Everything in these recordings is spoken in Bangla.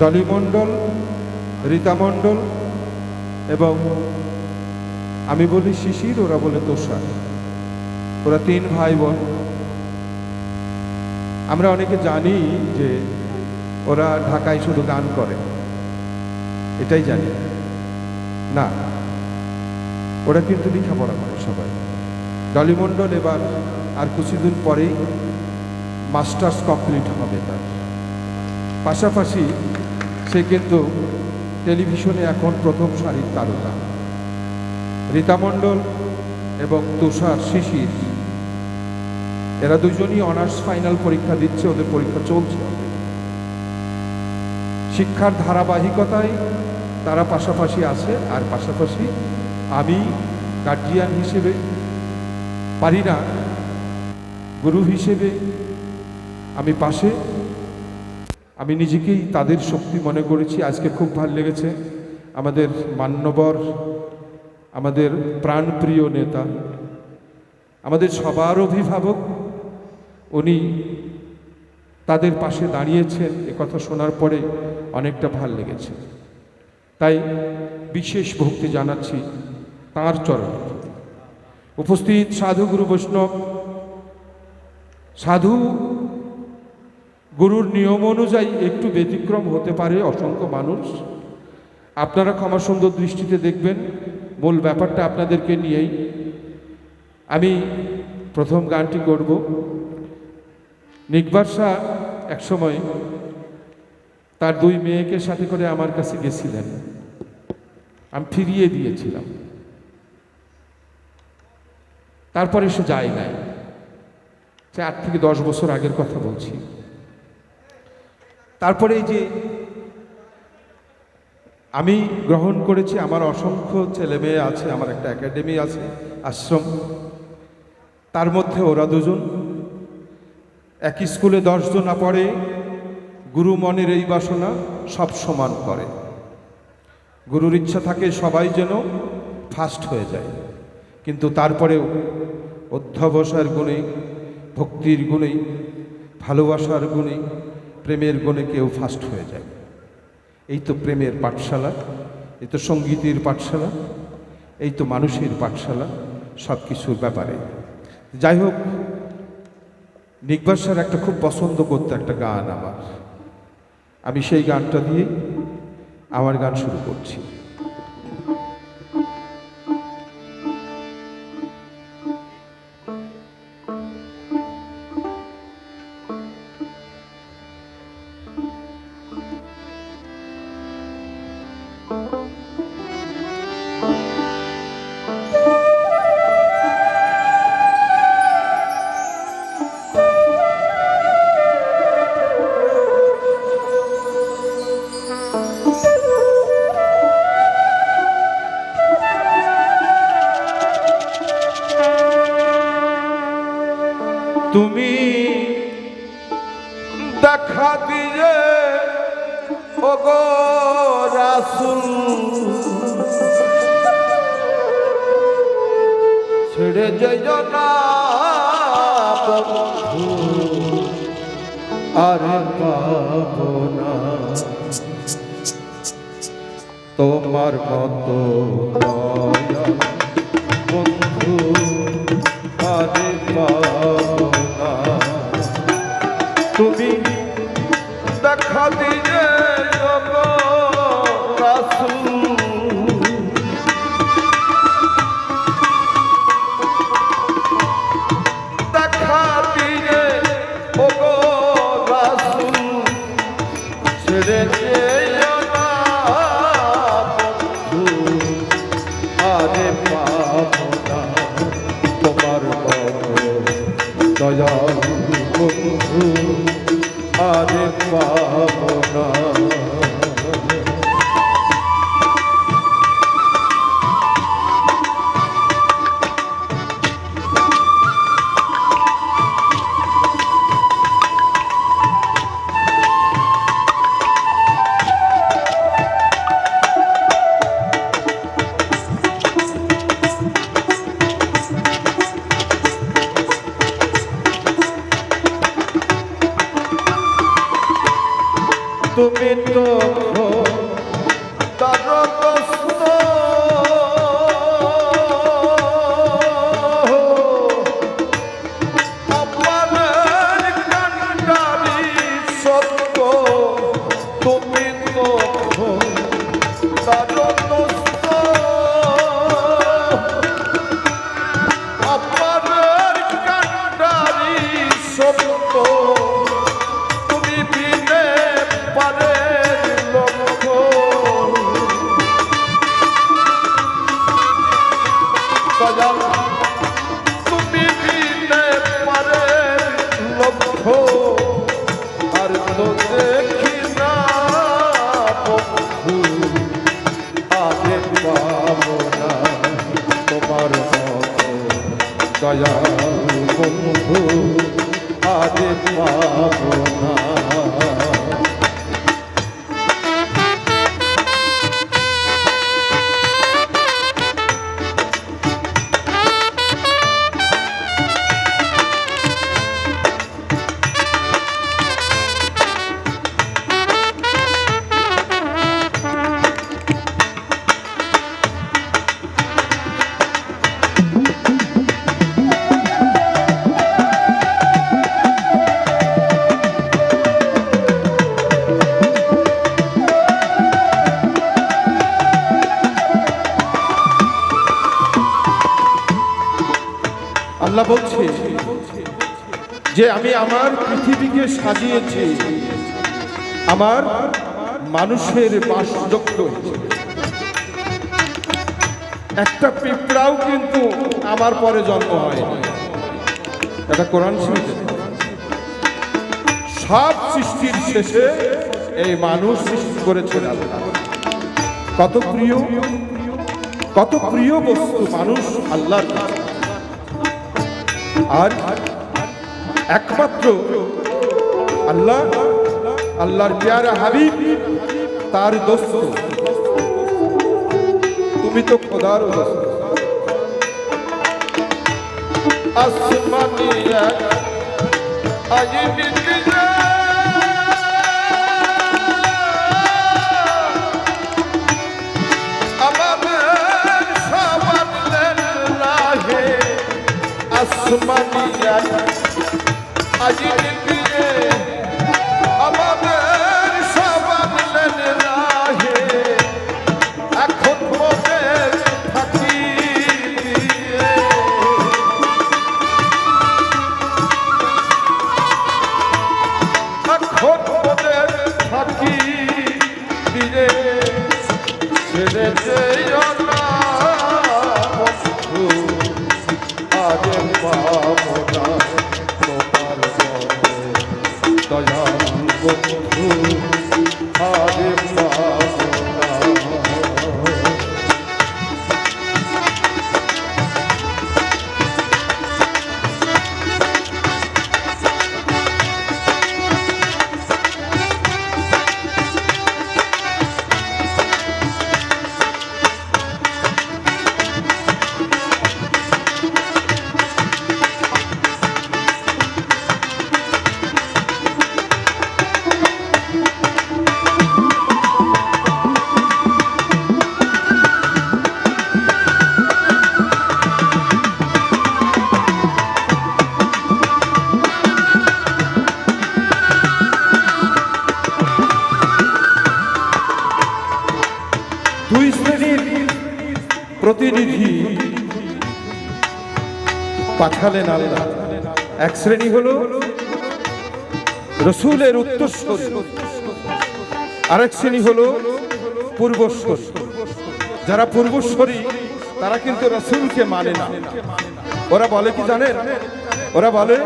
ডলি মণ্ডল রীতা মণ্ডল এবং আমি বলি শিশির, ওরা বলে তোষার। ওরা তিন ভাই বোন আমরা অনেকে জানি যে ওরা ঢাকায় শুধু গান করে। এটাই জানি। না, ওরা কিন্তু লেখাপড়া করে সবাই। ডলি মণ্ডল এবার আর কিছুদিন পরেই মাস্টার্স কমপ্লিট হবে তার। পাশাপাশি সে কিন্তু টেলিভিশনে এখন প্রথম সারির তারকা। রীতা মণ্ডল এবং তুষার শিশির, এরা দুজনই অনার্স ফাইনাল পরীক্ষা দিচ্ছে, ওদের পরীক্ষা চলছে শিক্ষার ধারাবাহিকতায় তারা পাশাপাশি আছে, আর পাশাপাশি আমি গার্জিয়ান হিসেবে পারি না, গুরু হিসেবে আমি পাশে আমি নিজেকেই তাদের শক্তি মনে করেছি, আজকে খুব ভালো লেগেছে। আমাদের মান্যবর, আমাদের প্রাণপ্রিয় নেতা, আমাদের সবার অভিভাবক, উনি তাদের পাশে দাঁড়িয়েছেন কথা শোনার পরে অনেকটা ভালো লেগেছে। তাই বিশেষ ভক্তি জানাচ্ছি তাঁর চরণে। উপস্থিত সাধু গুরু বৈষ্ণব, সাধু গুরুর নিয়ম অনুযায়ী একটু ব্যতিক্রম হতে পারে অসংখ্য মানুষ। আপনারা ক্ষমা সুন্দর দৃষ্টিতে দেখবেন। মূল ব্যাপারটা আপনাদেরকে নিয়েই আমি প্রথম গানটি করব। নিকবার শাহ একসময় তার দুই মেয়েকে সাথে করে আমার কাছে গেছিলেন। আমি ফিরিয়ে দিয়েছিলাম। তারপরে সে যায় নাই। সে আট থেকে দশ বছর আগের কথা বলছি। তারপরে এই যে আমি গ্রহণ করেছি, আমার অসংখ্য ছেলে মেয়ে আছে, আমার একটা একাডেমি আছে, আশ্রম। তার মধ্যে ওরা দুজন। একই স্কুলে দশজনা পড়ে, গুরু মনের এই বাসনা সব সমান করে। গুরুর ইচ্ছা থাকে সবাই যেন ফার্স্ট হয়ে যায়। কিন্তু তারপরেও অধ্যবসার গুণে ভক্তির গুণেই, ভালোবাসার গুণে প্রেমের গুণে কেউ ফার্স্ট হয়ে যায়। এই তো প্রেমের পাঠশালা, এই তো সঙ্গীতের পাঠশালা, এই তো মানুষের পাঠশালা সব কিছুর ব্যাপারে। যাই হোক নিকবাসার স্যার একটা খুব পছন্দ করতো একটা গান আমার। আমি সেই গানটা দিয়ে আমার গান শুরু করছি। রাসুল। ছেড়ে যেও না আর পাব না। তোমার মতো দয়াল বন্ধু আগে পাবো যে আমি আমার পৃথিবীকে সাজিয়েছি, আমার মানুষের বাসযোগ্য একটা পিঁপড়াও কিন্তু আমার পরে জন্ম হয় এটা কোরআন সব সৃষ্টির শেষে এই মানুষ সৃষ্টি করেছেন কত প্রিয় কত প্রিয় বস্তু মানুষ আল্লাহর কাছে। আর একমাত্র আল্লাহ, আল্লাহর পেয়ারা হাবিব, তার দোস্ত। তুমি তো খোদার দোস্ত। আসমানি আজ আজিব आजी বন্ধু দুই শ্রেণির প্রতিনিধি পাঠালেন আল্লাহ। এক শ্রেণি হলো রসুলের উত্তরস্বরী আরেক শ্রেণি হল পূর্বস্বরী যারা পূর্বস্বরী, তারা কিন্তু রসুলকে মানে না। ওরা বলে কি জানেন? ওরা বলে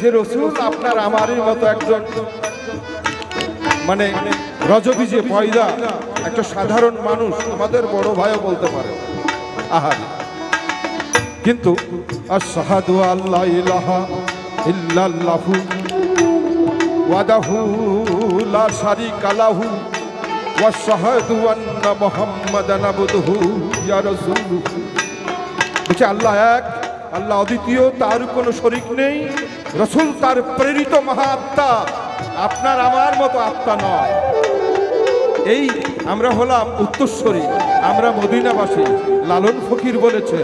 যে রসুল আপনার আমারই মতো একজন। মানে রজবীজে পয়দা, একটা সাধারণ মানুষ আমাদের বড় ভাইও বলতে পারে। আহার কিন্তু আশহাদু আল্লাহ ইলাহা ইল্লাল্লাহু ওয়াদাহু লা শারিকা লাহু ওয়া শাহাদু আন্না মুহাম্মাদান আবদুহু ইয়া রাসূলুহু। বলছে আল্লাহ এক, আল্লাহ অদ্বিতীয়, তার কোনো শরিক নেই। রসুল তার প্রেরিত মহা আত্মা আপনার আমার মতো আত্মা নয়। এই আমরা হলাম উত্তরস্বরী, আমরা মদিনাবাসী, লালন ফকির বলেছে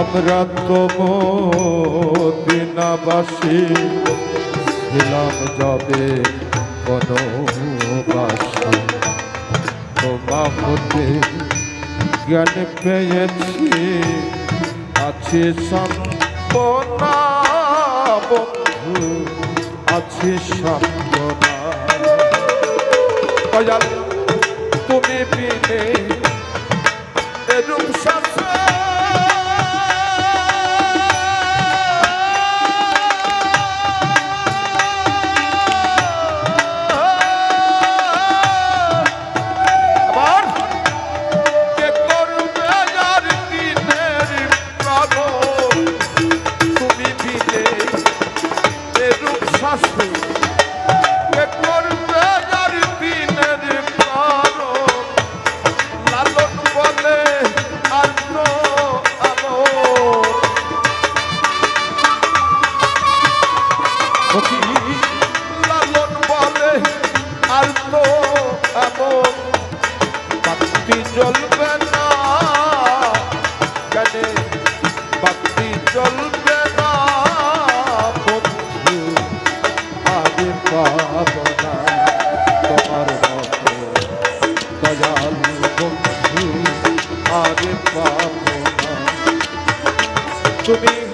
আমরা তো মদিনাবাসী, ছিলাম যাবে জ্ঞান পেয়েছি, আছে সম্পনা বন্ধু, আছে সম্পনা দয়াল তুমি বিনে কেন বাতি চলবে না বন্ধু আগে পাব তোমার আগে পাব তুমি